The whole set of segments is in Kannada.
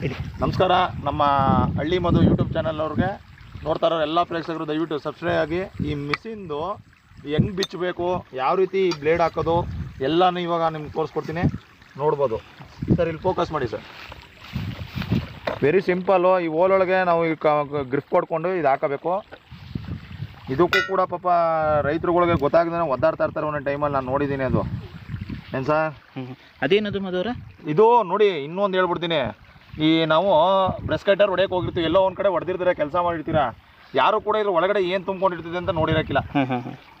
ಹೇಳಿ. ನಮಸ್ಕಾರ. ನಮ್ಮ ಹಳ್ಳಿ ಮಧು ಯೂಟ್ಯೂಬ್ ಚಾನಲ್ನವ್ರಿಗೆ ನೋಡ್ತಾ ಇರೋ ಎಲ್ಲ ಪ್ರೇಕ್ಷಕರು ದಯವಿಟ್ಟು ಸಬ್ಸ್ಕ್ರೈಬ್ ಆಗಿ ಈ ಮಿಷಿನ್ದು ಹೆಂಗೆ ಬಿಚ್ಚಬೇಕು ಯಾವ ರೀತಿ ಬ್ಲೇಡ್ ಹಾಕೋದು ಎಲ್ಲನೂ ಇವಾಗ ನಿಮ್ಗೆ ತೋರಿಸ್ಕೊಡ್ತೀನಿ. ನೋಡ್ಬೋದು. ಸರ್ ಇಲ್ಲಿ ಫೋಕಸ್ ಮಾಡಿ ಸರ್. ವೆರಿ ಸಿಂಪಲ್ಲು ಈ ಓಲೊಳಗೆ ನಾವು ಈ ಗ್ರಿಫ್ ಕೊಡ್ಕೊಂಡು ಇದು ಹಾಕಬೇಕು. ಇದಕ್ಕೂ ಕೂಡ ಪಾಪ ರೈತರುಗಳಿಗೆ ಗೊತ್ತಾಗ್ದೇ ಒದ್ದಾಡ್ತಾ ಇರ್ತಾರೆ ಒಂದೊಂದು ಟೈಮಲ್ಲಿ ನಾನು ನೋಡಿದ್ದೀನಿ ಅದು. ಏನು ಸರ್? ಹ್ಞೂ ಅದೇನದು ಮದುವರ ಇದು ನೋಡಿ ಇನ್ನೊಂದು ಹೇಳ್ಬಿಡ್ತೀನಿ. ಈ ನಾವು ಬ್ರೆಸ್ ಕಟ್ಟರ್ ಹೊಡೆಯಕ್ಕೆ ಹೋಗಿರ್ತೀವಿ. ಎಲ್ಲೋ ಒಂದು ಕಡೆ ಹೊಡೆದಿರ್ತೀರ ಕೆಲಸ ಮಾಡಿರ್ತೀರಾ? ಯಾರು ಕೂಡ ಇದ್ರ ಒಳಗಡೆ ಏನು ತುಂಬ್ಕೊಂಡಿರ್ತದೆ ಅಂತ ನೋಡಿರಕ್ಕಿಲ್ಲ.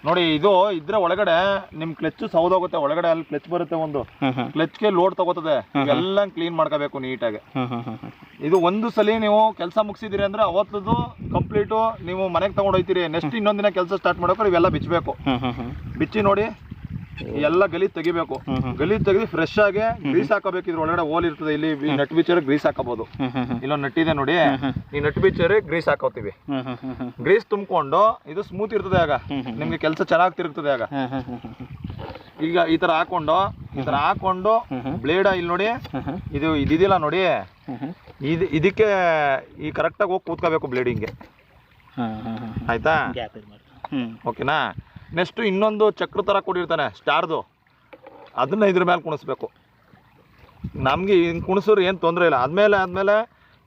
ನೋಡಿ ಇದು ಇದ್ರ ಒಳಗಡೆ ನಿಮ್ಮ ಕ್ಲಚ್ ಸೌದೋಗುತ್ತೆ. ಒಳಗಡೆ ಅಲ್ಲಿ ಕ್ಲಚ್ ಬರುತ್ತೆ ಒಂದು. ಕ್ಲಚ್ಗೆ ಲೋಡ್ ತಗೋತದೆ. ಎಲ್ಲ ಕ್ಲೀನ್ ಮಾಡ್ಕೋಬೇಕು ನೀಟಾಗಿ. ಇದು ಒಂದು ಸಲ ನೀವು ಕೆಲಸ ಮುಗಿಸಿದಿರಿ ಅಂದ್ರೆ ಅವತ್ತದು ಕಂಪ್ಲೀಟು ನೀವು ಮನೆಗೆ ತಗೊಂಡು ಹೋಗ್ತೀರಿ ನೆಕ್ಸ್ಟ್ ಇನ್ನೊಂದು ದಿನ ಕೆಲಸ ಸ್ಟಾರ್ಟ್ ಮಾಡೋಕೆ ಇವೆಲ್ಲ ಬಿಚ್ಚಬೇಕು ಬಿಚ್ಚಿ ನೋಡಿ. ಎಲ್ಲ ಗಲೀಜ್ ತೆಗಿಬೇಕು. ಗಲೀಜ್ ತೆಗೆದು ಫ್ರೆಶ್ ಆಗಿ ಗ್ರೀಸ್ ಹಾಕೋಬೇಕು ಇದ್ರ ಒಳಗಡೆ ಹೋಲ್ ಇರ್ತದೆ ಇಲ್ಲಿ ನಟ್ ಬೀಚರ್ ಗ್ರೀಸ್ ಹಾಕಬಹುದು ಇಲ್ಲೊಂದು ನಟ್ ಇದೆ ನೋಡಿ ಈ ನಟ್ ಬೀಚರ್ ಗ್ರೀಸ್ ಹಾಕೋತೀವಿ ಗ್ರೀಸ್ ತುಂಬಿಕೊಂಡು ಇದು ಸ್ಮೂತ್ ಇರ್ತದೆ ಆಗ. ನಿಮ್ಗೆ ಕೆಲಸ ಚೆನ್ನಾಗಿ ತಿರುಗ್ತದೆ ಆಗ ಈಗ ಈ ತರ ಹಾಕೊಂಡು ಈ ತರ ಹಾಕೊಂಡು ಬ್ಲೇಡ್ ಇಲ್ಲಿ ನೋಡಿ ಇದು ಇದಿದಿಲ್ಲ ನೋಡಿ ಇದು ಇದಕ್ಕೆ ಈ ಕರೆಕ್ಟಾಗಿ ಹೋಗಿ ಕೂತ್ಕೋಬೇಕು ಬ್ಲೇಡಿಂಗ್ಗೆ ಆಯ್ತಾ ಓಕೆನಾ ನೆಕ್ಸ್ಟ್ ಇನ್ನೊಂದು ಚಕ್ರ ಥರ ಕೊಟ್ಟಿರ್ತಾನೆ, ಸ್ಟಾರ್ದು. ಅದನ್ನ ಇದ್ರ ಮೇಲೆ ಕುಣಿಸ್ಬೇಕು. ನಮಗೆ ಹಿಂಗೆ ಕುಣಿಸಿದ್ರೆ ಏನು ತೊಂದರೆ ಇಲ್ಲ. ಆದಮೇಲೆ ಆದಮೇಲೆ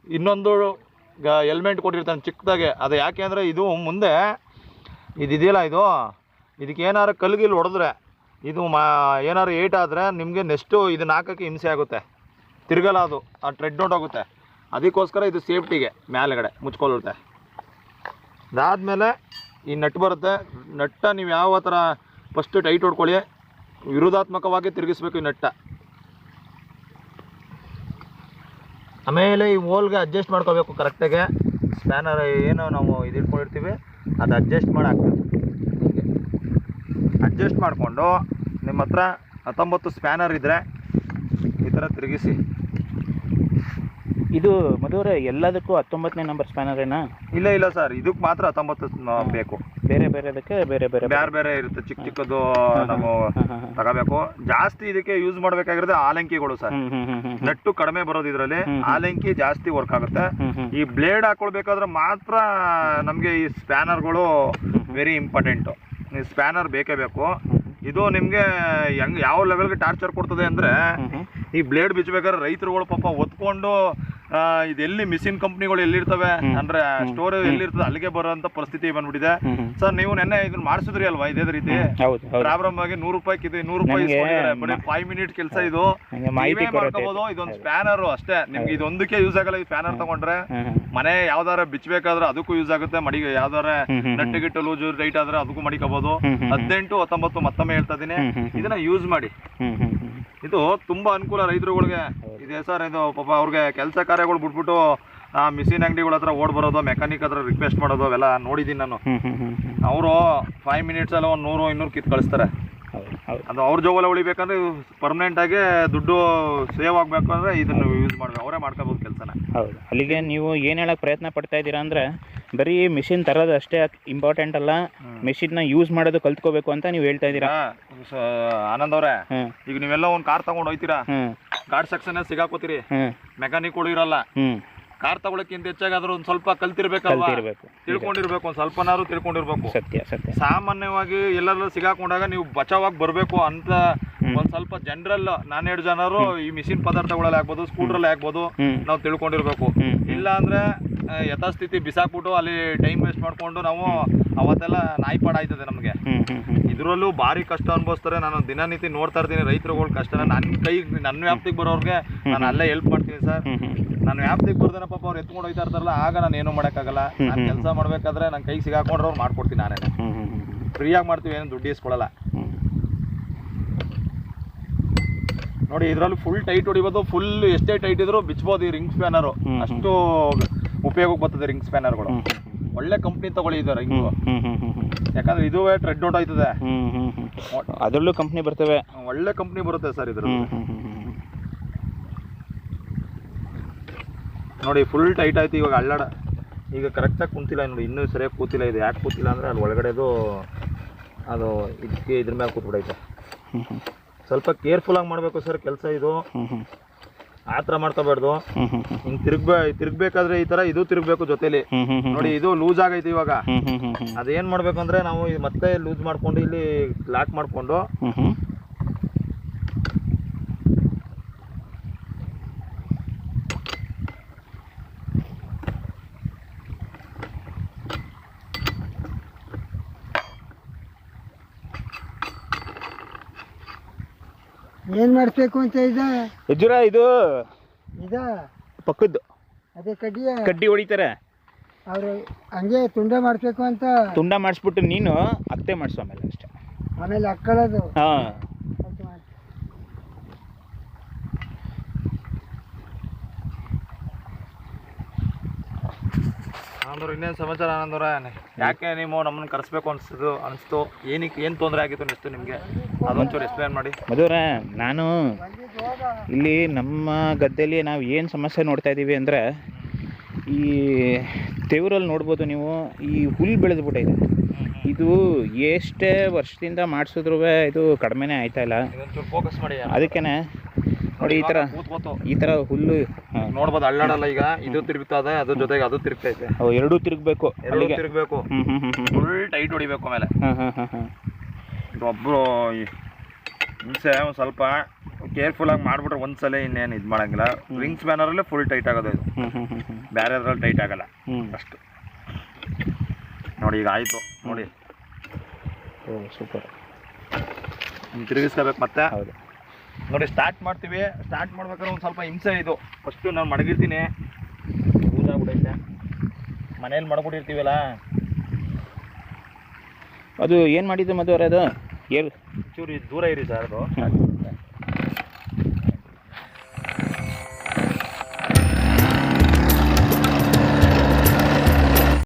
ಇನ್ನೊಂದು ಎಲ್ಮೆಂಟ್ ಕೊಟ್ಟಿರ್ತಾನೆ ಚಿಕ್ಕದಾಗೆ. ಅದು ಯಾಕೆ ಅಂದರೆ ಇದು ಮುಂದೆ, ಇದಿದೆಯಲ್ಲ ಇದು? ಇದಕ್ಕೆ ಏನಾರು ಕಲ್ಗಿಲ್ ಹೊಡೆದ್ರೆ, ಇದು ಮಾ ಏನಾರು ಏಟ್ ಆದರೆ ನಿಮಗೆ ನೆಕ್ಸ್ಟು ಇದನ್ನ ಹಾಕೋಕ್ಕೆ ಹಿಂಸೆ ಆಗುತ್ತೆ. ತಿರ್ಗಲ್ಲ ಅದು. ಆ ಟ್ರೆಡ್ ಹೋಗುತ್ತೆ. ಅದಕ್ಕೋಸ್ಕರ ಇದು ಸೇಫ್ಟಿಗೆ ಮೇಲೆಗಡೆ ಮುಚ್ಕೊಳ್ಳುತ್ತೆ ಅದಾದಮೇಲೆ ಈ ನಟ್ ಬರುತ್ತೆ. ನಟ್ಟ ನೀವು ಯಾವ ಥರ ಫಸ್ಟ್ ಟೈಟ್ ಹೊಡ್ಕೊಳ್ಳಿ. ವಿರೋಧಾತ್ಮಕವಾಗಿ ತಿರುಗಿಸ್ಬೇಕು ಈ ನಟ್ಟ. ಆಮೇಲೆ ಈ ಹೋಲ್ಗೆ ಅಡ್ಜಸ್ಟ್ ಮಾಡ್ಕೋಬೇಕು ಕರೆಕ್ಟಾಗಿ ಸ್ಪ್ಯಾನರ್ ಏನು ನಾವು ಇದು ಇಟ್ಕೊಂಡಿರ್ತೀವಿ, ಅದು ಅಡ್ಜಸ್ಟ್ ಮಾಡಿ ಹಾಕ್ಬೇಕು. ಅಡ್ಜಸ್ಟ್ ಮಾಡಿಕೊಂಡು ನಿಮ್ಮ ಹತ್ರ ಹತ್ತೊಂಬತ್ತು ಸ್ಪ್ಯಾನರ್ ಇದ್ದರೆ ಈ ಥರ ತಿರುಗಿಸಿ. ಇದು ಮಧುವರ ಎಲ್ಲದಕ್ಕೂ ಹತ್ತೊಂಬತ್ತನೇ ನಂಬರ್ ಸ್ಪ್ಯಾನರ್ ಏನಾ? ಇಲ್ಲ ಇಲ್ಲ ಸರ್ ಇದಕ್ಕೆ ಮಾತ್ರ ಹತ್ತೊಂಬತ್ತು ನ- ಬೇಕು. ಬೇರೆ ಬೇರೆದಕ್ಕೆ ಬೇರೆ ಬೇರೆ ಬೇರೆ ಬೇರೆ ಇರುತ್ತೆ. ಚಿಕ್ಕ ಚಿಕ್ಕದು ನಾವು ತಗೋಬೇಕು. ಜಾಸ್ತಿ ಇದಕ್ಕೆ ಯೂಸ್ ಮಾಡಬೇಕಾಗಿರೋದು ಆಲಂಕಿಗಳು ಸರ್ ನಟ್ಟು ಕಡಿಮೆ ಬರೋದು ಇದರಲ್ಲಿ ಆಲಂಕಿ ಜಾಸ್ತಿ ವರ್ಕ್ ಆಗುತ್ತೆ. ಈ ಬ್ಲೇಡ್ ಹಾಕೊಳ್ಬೇಕಾದ್ರೆ ಮಾತ್ರ ನಮಗೆ ಈ ಸ್ಪ್ಯಾನರ್ಗಳು ವೆರಿ ಇಂಪಾರ್ಟೆಂಟು ಈ ಸ್ಪ್ಯಾನರ್ ಬೇಕೇ ಬೇಕು. ಇದು ನಿಮಗೆ ಹೆಂಗ್ ಯಾವ ಲೆವೆಲ್ಗೆ ಟಾರ್ಚರ್ ಕೊಡ್ತದೆ ಅಂದರೆ ಈ ಬ್ಲೇಡ್ ಬಿಚ್ಚಬೇಕಾದ್ರೆ ರೈತರುಗಳು ಪಾಪ ಒತ್ಕೊಂಡು ಇದೆಲ್ಲಿ ಮಿಷಿನ್ ಕಂಪ್ನಿಗಳು ಎಲ್ಲಿರ್ತವೆ ಅಂದ್ರೆ ಸ್ಟೋರ್ ಎಲ್ಲಿರ್ತದೆ ಅಲ್ಲಿಗೆ ಬರುವಂತ ಪರಿಸ್ಥಿತಿ ಬಂದ್ಬಿಟ್ಟಿದೆ. ಸರ್ ನೀವು ನೆನ್ನೆ ಇದನ್ನ ಮಾಡಿಸಿದ್ರಿ ಅಲ್ವಾ ಇದೇ ರೀತಿ? ಪ್ರಾಬ್ಲಮ್ ಆಗಿ ನೂರು ರೂಪಾಯಿ ಇದು ನೂರು ರೂಪಾಯಿ ಬರೀ ಫೈವ್ ಮಿನಿಟ್ ಕೆಲಸ ಇದು. ಮಾಹಿತಿ ಮಾಡ್ಕೋಬಹುದು ಇದೊಂದು ಸ್ಪ್ಯಾನರ್ ಅಷ್ಟೇ. ನಿಮ್ಗೆ ಇದೊಂದಕ್ಕೆ ಯೂಸ್ ಆಗಲ್ಲ ಈ ಸ್ಪ್ಯಾನರ್ ತಗೊಂಡ್ರೆ. ಮನೆ ಯಾವ್ದಾರ ಬಿಚ್ಚಬೇಕಾದ್ರೆ ಅದಕ್ಕೂ ಯೂಸ್ ಆಗುತ್ತೆ. ಮಡಿ ಯಾವ್ದಾರ ನಟ್ಟು ಗಿಟ್ಟು ಲೂಸ್ ಟೈಟ್ ಆದ್ರೆ ಅದಕ್ಕೂ ಮಡಿಕೋಬಹುದು. ಹದಿನೆಂಟು ಹತ್ತೊಂಬತ್ತು ಮತ್ತೊಮ್ಮೆ ಹೇಳ್ತಾ ಇದೀನಿ. ಇದನ್ನ ಯೂಸ್ ಮಾಡಿ. ಇದು ತುಂಬಾ ಅನುಕೂಲ ರೈತರುಗಳಿಗೆ. ಇದೆ ಸರ್ ಇದು ಪಾಪ ಅವ್ರಿಗೆ ಕೆಲಸ ಕಾರ್ಯಗಳು ಬಿಟ್ಬಿಟ್ಟು ಆ ಮಿಷಿನ್ ಅಂಗಡಿಗಳ ಹತ್ರ ಓಡ್ ಬರೋದು ಮೆಕ್ಯಾನಿಕ್ ಹತ್ರ ರಿಕ್ವೆಸ್ಟ್ ಮಾಡೋದು ಅವೆಲ್ಲ ನೋಡಿದ್ದೀನಿ ನಾನು. ಅವರು ಫೈವ್ ಮಿನಿಟ್ಸ್ ಅಲ್ಲಿ ಒಂದು ನೂರು ಇನ್ನೂರು ಕಿತ್ ಕಳಿಸ್ತಾರೆ. ಅದು ಅವ್ರ ಜೋಗಲ್ಲ ಉಳಿಬೇಕಂದ್ರೆ ಪರ್ಮನೆಂಟ್ ಆಗಿ ದುಡ್ಡು ಸೇವ್ ಆಗಬೇಕು ಅಂದರೆ ಇದನ್ನು ಯೂಸ್ ಮಾಡಬೇಕು ಅವರೇ ಮಾಡ್ಕೋಬೋದು ಕೆಲಸನ. ಹೌದು ಅಲ್ಲಿಗೆ ನೀವು ಏನು ಹೇಳಕ್ಕೆ ಪ್ರಯತ್ನ ಪಡ್ತಾ ಇದ್ದೀರಾ ಅಂದರೆ ಬರೀ ಮಿಷಿನ್ ತರೋದು ಅಷ್ಟೇ ಇಂಪಾರ್ಟೆಂಟ್ ಅಲ್ಲ. ನ ಯೂಸ್ ಮಾಡೋದು ಕಲ್ತ್ಕೋಬೇಕು ಅಂತ ನೀವು ಹೇಳ್ತಾ ಇದೀರಾ ಆನಂದ್ ಅವರೇ ಈಗ ನೀವೆಲ್ಲ ಒಂದು ಕಾರ್ ತಗೊಂಡ್ ಹೋಯ್ತೀರಾ? ಕಾರ್ ಸೆಕ್ಷನ್ ಸಿಗಾಕೋತೀರಿ. ಮೆಕಾನಿಕ್ ಮೆಕ್ಯಾನಿಕ್ಗಳು ಇರಲ್ಲ. ಕಾರ್ ತಗೊಳಕ್ಕಿಂತ ಹೆಚ್ಚಾಗಿ ಅದ್ರ ಒಂದ್ ಸ್ವಲ್ಪ ಕಲ್ತಿರ್ಬೇಕಲ್ವಾ? ಕಲ್ತಿರ್ಬೇಕು. ತಿಳ್ಕೊಂಡಿರ್ಬೇಕು ಒಂದ್ ಸ್ವಲ್ಪನಾದ್ರು ತಿಳ್ಕೊಂಡಿರ್ಬೇಕು. ಸತ್ಯ ಸತ್ಯ. ಸಾಮಾನ್ಯವಾಗಿ ಎಲ್ಲರೂ ಸಿಗಾಕೊಂಡಾಗ ನೀವು ಬಚಾವಾಗಿ ಬರ್ಬೇಕು ಅಂತ ಒಂದ್ ಸ್ವಲ್ಪ ಜನರಲ್ ನಾನೆರಡು ಜನರು ಈ ಮಿಷಿನ್ ಪದಾರ್ಥಗಳಲ್ಲಿ ಆಗ್ಬೋದು ಸ್ಕೂಟ್ರಲ್ಲಿ ಆಗ್ಬೋದು ಹ್ಞೂ ನಾವು ತಿಳ್ಕೊಂಡಿರ್ಬೇಕು. ಇಲ್ಲ ಅಂದ್ರೆ ಯಥಾಸ್ಥಿತಿ ಬಿಸಾಕ್ಬಿಟ್ಟು ಅಲ್ಲಿ ಟೈಮ್ ವೇಸ್ಟ್ ಮಾಡ್ಕೊಂಡು ನಾವು ಅವತ್ತೆಲ್ಲ ನಾಯಿಪಾಡ ಆಯ್ತದೆ ನಮಗೆ. ಇದ್ರಲ್ಲೂ ಭಾರಿ ಕಷ್ಟ ಅನುಭವಿಸ್ತಾರೆ. ನಾನು ದಿನನಿತ್ಯ ನೋಡ್ತಾ ಇರ್ತೀನಿ ರೈತರುಗಳ ಕಷ್ಟ ನನ್ನ ಕೈ ನನ್ನ ವ್ಯಾಪ್ತಿಗೆ ಬರೋರ್ಗೆ ನಾನು ಅಲ್ಲೇ ಹೆಲ್ಪ್ ಮಾಡ್ತೀನಿ ಸರ್. ನಾನು ವ್ಯಾಪ್ತಿಗೆ ಬರ್ದೇನ ಪಾಪ ಅವ್ರು ಎತ್ಕೊಂಡು ಹೋಯ್ತಾ ಇರ್ತಾರಲ್ಲ ಆಗ ನಾನು ಏನೂ ಮಾಡೋಕ್ಕಾಗಲ್ಲ. ನಾನು ಕೆಲಸ ಮಾಡ್ಬೇಕಾದ್ರೆ ನನ್ನ ಕೈ ಸಿಗಾಕೊಂಡ್ರೆ ಅವ್ರು ಮಾಡ್ಕೊಡ್ತೀನಿ ನಾನೇ ಫ್ರೀಯಾಗಿ ಮಾಡ್ತೀವಿ ಏನು ದುಡ್ಡು ಇಸ್ಕೊಳ್ಳಲ್ಲ ನೋಡಿ ಇದರಲ್ಲಿ ಫುಲ್ ಟೈಟ್ ಹೊಡಿಬೋದು ಫುಲ್ ಎಷ್ಟೇ ಟೈಟ್ ಇದ್ರು ಬಿಚ್ಬೋದು ಈ ರಿಂಗ್ ಸ್ಪ್ಯಾನರ್ ಅಷ್ಟು ಉಪಯೋಗಕ್ಕೆ ಬರ್ತದೆ ರಿಂಗ್ ಸ್ಪ್ಯಾನರ್ಗಳು ಗಳು. ಒಳ್ಳೆ ಕಂಪ್ನಿ ತಗೊಳ್ಳಿ ಇದು ರಿಂಗ್ ಯಾಕಂದ್ರೆ ಇದುವೇ ಟ್ರೆಡ್ ಔಟ್ ಆಯ್ತದೆ ಅದರಲ್ಲೂ ಕಂಪ್ನಿ ಬರ್ತವೆ. ಒಳ್ಳೆ ಕಂಪ್ನಿ ಬರುತ್ತೆ ಸರ್ ಇದ್ರ ನೋಡಿ ಫುಲ್ ಟೈಟ್ ಆಯ್ತು ಇವಾಗ ಅಳ್ಳಾಡ ಈಗ ಕರೆಕ್ಟಾಗಿ ಕುಂತಿಲ್ಲ ನೋಡಿ ಇನ್ನೂ ಸರಿಯಾಗಿ ಕೂತಿಲ್ಲ ಇದು ಯಾಕೆ ಕೂತಿಲ್ಲ ಅಂದರೆ ಅಲ್ಲಿ ಒಳಗಡೆದು ಅದು ಇದಕ್ಕೆ ಇದ್ರ ಮೇಲೆ ಕೂತ್ಬಿಡೈತೆ. ಸ್ವಲ್ಪ ಕೇರ್ಫುಲ್ಲಾಗಿ ಮಾಡಬೇಕು ಸರ್ ಕೆಲಸ ಇದು. ಆತರ ಆ ಥರ ಮಾಡ್ಕೋಬಾರ್ದು ಹಿಂಗ್ ತಿರುಗ್ಬೇ ತಿರುಗ್ಬೇಕಾದ್ರೆ ಈ ಥರ ಇದು ತಿರ್ಗ್ಬೇಕು ಜೊತೆಲಿ. ನೋಡಿ ಇದು ಲೂಸ್ ಆಗೈತೆ ಇವಾಗ. ಅದೇನ್ ಮಾಡ್ಬೇಕು ಅಂದರೆ ನಾವು ಇದು ಮತ್ತೆ ಲೂಸ್ ಮಾಡ್ಕೊಂಡು ಇಲ್ಲಿ ಲಾಕ್ ಮಾಡಿಕೊಂಡು ಏನ್ ಮಾಡ್ಬೇಕು ಅಂತ ಇದ ಯಜ್ಜುರ ಇದು ಇದ? ಪಕ್ಕದ್ದು. ಅದೇ ಕಡ್ಡಿಯ? ಕಡ್ಡಿ ಹೊಡಿತಾರೆ. ಅವ್ರು ಹಂಗೆ ತುಂಡ ಮಾಡಿಸ್ಬೇಕು ಅಂತ? ತುಂಡ ಮಾಡಿಸ್ಬಿಟ್ಟು ನೀನು ಅತ್ತೆ ಮಾಡಿಸು ಆಮೇಲೆ ಅಷ್ಟೇ. ಆಮೇಲೆ ಅಕ್ಕಳದು? ಹಾಂ ಅಂತ ಮಾಡಿ. ಆನಂದವ್ರು ಇನ್ನೇನು ಸಮಾಚಾರ ಆನಂದವ್ರ? ಯಾಕೆ ನೀವು ನಮ್ಮನ್ನ ಕರೆಸ್ಬೇಕು ಅನಿಸ್ತು ಅನಿಸ್ತು? ಏನಕ್ಕೆ ಏನು ತೊಂದರೆ ಆಗಿತ್ತು ಅನಿಸ್ತು ನಿಮಗೆ? ಅದೊಂಚೂರು ಎಕ್ಸ್ಪ್ಲೇನ್ ಮಾಡಿ. ಮಧುರ ನಾನು ಇಲ್ಲಿ ನಮ್ಮ ಗದ್ದೆಯಲ್ಲಿ ನಾವು ಏನು ಸಮಸ್ಯೆ ನೋಡ್ತಾ ಇದ್ದೀವಿ ಅಂದರೆ ಈ ತೆವರಲ್ಲಿ ನೋಡ್ಬೋದು ನೀವು ಈ ಹುಲ್ಲು ಬೆಳೆದ್ಬಿಟ್ಟಿದೆ. ಇದು ಎಷ್ಟೇ ವರ್ಷದಿಂದ ಮಾಡಿಸಿದ್ರೂ ಇದು ಕಡಿಮೆನೇ ಆಯ್ತಾ ಇಲ್ಲ. ಇದೊಂಚೂರು ಫೋಕಸ್ ಮಾಡಿ ಅದಕ್ಕೇ ನೋಡಿ ಈ ತರ ಈ ತರ ಹುಲ್ಲು ನೋಡ್ಬೋದು ಅಳ್ಳಾಡಲ್ಲ ಈಗ. ಇದು ತಿರುಗ್ತಾ ಇದೆ ಅದ್ರ ಜೊತೆಗೆ ಅದು ತಿರುಗ್ತೈತೆ ಓ ಎರಡೂ ತಿರುಗಬೇಕು ಎರಡು ಅಲ್ಲಿಗೆ. ತಿರುಗಬೇಕು. ಫುಲ್ ಟೈಟ್ ಹೊಡಿಬೇಕು ಆಮೇಲೆ. ಒಬ್ರು ಹಿಂಸೆ ಒಂದು ಸ್ವಲ್ಪ ಕೇರ್ಫುಲ್ಲಾಗಿ ಮಾಡ್ಬಿಟ್ರೆ ಒಂದ್ಸಲ ಇನ್ನೇನು ಇದು ಮಾಡಂಗಿಲ್ಲ. ರಿಂಗ್ಸ್ ಬ್ಯಾನರಲ್ಲೇ ಫುಲ್ ಟೈಟ್ ಆಗೋದು ಇದು. ಬೇರೆ ಅದ್ರಲ್ಲಿ ಟೈಟ್ ಆಗಲ್ಲ. ಅಷ್ಟು. ನೋಡಿ ಈಗ ಆಯಿತು. ನೋಡಿ. ಓ ಸೂಪರ್. ತಿರುಗಿಸ್ಕೋಬೇಕು ಮತ್ತೆ. ಹೌದು. ನೋಡಿ ಸ್ಟಾರ್ಟ್ ಮಾಡ್ತೀವಿ. ಸ್ಟಾರ್ಟ್ ಮಾಡ್ಬೇಕಾದ್ರೆ ಒಂದು ಸ್ವಲ್ಪ ಹಿಂಸೆ ಇದು. ಫಸ್ಟು ನಾನು ಮಡಗಿರ್ತೀನಿ. ಊದಾಗ್ಬಿಡೈತೆ ಮನೇಲಿ ಮಡಗ್ಬಿಟ್ಟಿರ್ತೀವಲ್ಲ? ಅದು ಏನು ಮಾಡಿದ್ದು ಮದುವೆ ಅದು? ಏರ್ ಚೂರು ದೂರ ಇರಿ ಸರ್ ಅದು.